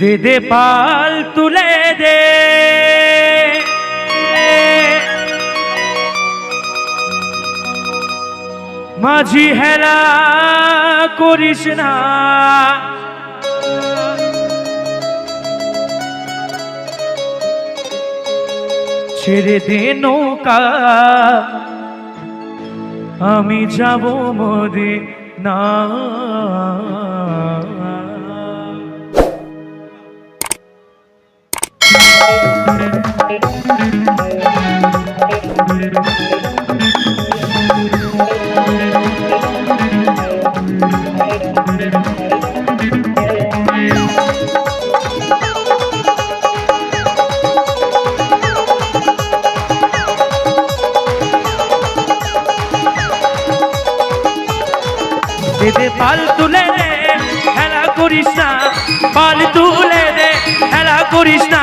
দে দে পাল তুলে দে। মাঝি হেলা করিস না। ছেড়ে দে নৌকা। আমি যাব মোদে না। দে দে পাল তুলে দে খেলা করিস না পাল তুলে দে খেলা করিস না।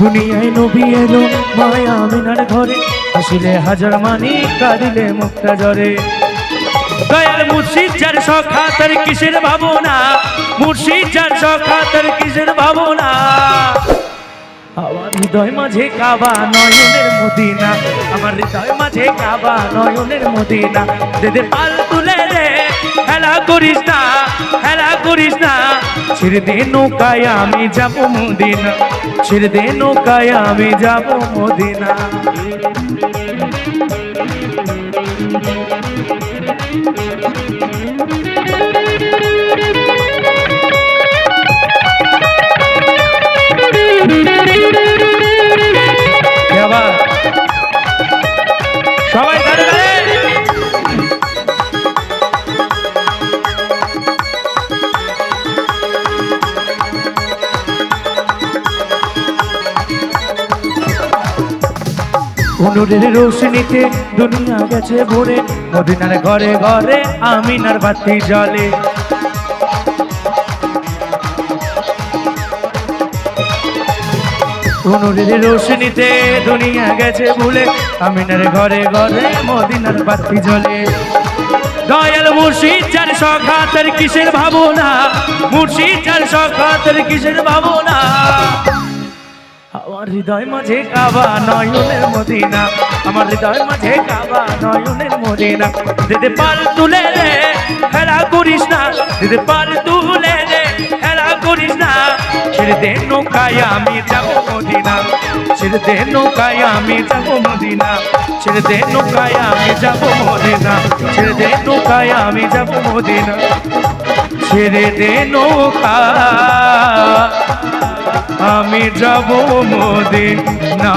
দুনিয়ায় নবী এলো মায়া মিনার ঘরে। হাসিলে হাজার মানি, কাঁদিলে মুক্তা ঝরে দয়াল মুর্শিদ, যার সখা তার কিসের ভাবনা? মুর্শিদ, যার সখা তার কিসের ভাবনা? আমার হৃদয় মাঝে কাবা নয়নের মদিনা। আমার হৃদয় মাঝে কাবা নয়নের মদিনা। দেদে পাল তুলে খেলা করিস না, হেলা করিস না। ছেড়ে নৌকায় আমি যাব মদিনা, ছেড়ে নৌকায় আমি যাব মদিনা। কে অনুরের রোশনীতে দুনিয়া গেছে ভরে, মদিনার ঘরে ঘরে আমিনার বাতি জলে অনুরের রোশনীতে দুনিয়া গেছে ভুলে, আমিনার ঘরে ঘরে মদিনার বাতি জ্বলে। দয়াল মুর্শিদ যার সখাতের কিসের ভাবনা, মুর্শিদ যার সখাতের কিসের ভাবনা। আমার হৃদয় মাঝে কাবা নয়নের মদিনা। আমার হৃদয় মাঝে কাবা, নয়নের মদিনা। দিদি পাল তুলে রে খেলা করিস না। দিদি পাল তুলে রে খেলা করিস না। ছেড়ে দে নৌকায় আমি যাব মদিনা। ছেড়ে দে নৌকায় আমি যাব মদিনা। ছেড়ে দে নৌকায় আমি যাব মদিনা। ছেড়ে দে নৌকায় আমি যাব মদিনা। ছেড়ে দে নৌকা। আমি যাব মোদিনা।